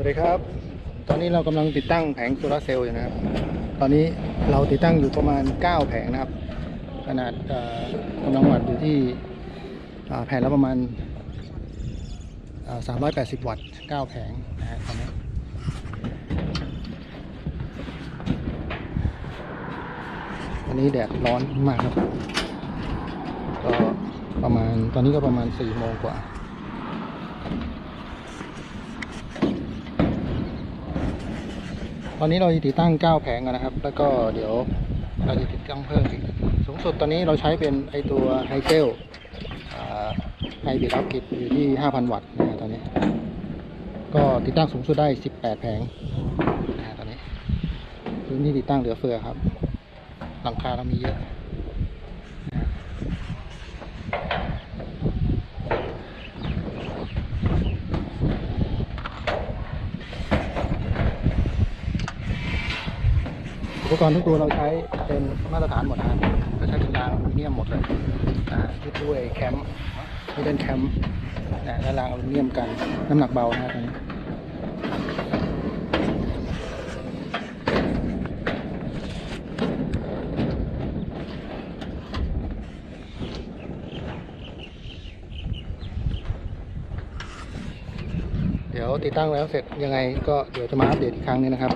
สวัสดีครับ ตอนนี้เรากำลังติดตั้งแผงโซลาร์เซลล์อยู่นะครับ ตอนนี้เราติดตั้งอยู่ประมาณ 9 แผงนะครับ ขนาดเอ่อกำลังวัตต์อยู่ที่แผงละประมาณอ่า380 วัตต์ 9 แผงนะฮะตอนนี้วันนี้แดดร้อนมากครับ ก็ประมาณตอนนี้ก็ประมาณ4โมงกว่า ตอนนี้เราติดตั้ง 9 แผงกันนะครับ แล้วก็เดี๋ยวเราจะติดตั้งเพิ่มอีกสูงสุดตอนนี้เราใช้เป็นไอตัวไฮเจลไฮบิดอัพกิตอยู่ที่ 5,000 วัตต์นะตอนนี้ ก็ติดตั้งสูงสุดได้ 18 แผงนะฮะตอนนี้พื้นที่ติดตั้งเหลือเฟือครับหลังคาเรามีเยอะ อุปกรณ์ทุกตัวเราใช้เป็นมาตรฐานหมดนะครับเราใช้เป็นรางอลูมิเนียมหมดเลยอ่าด้วยแคมป์ที่เป็นแคมป์นะและรางอลูมิเนียมกันน้ำหนักเบานะครับตัวนี้เดี๋ยวติดตั้งแล้วเสร็จยังไงก็เดี๋ยวจะมาอัปเดตอีกครั้งนึงนะครับ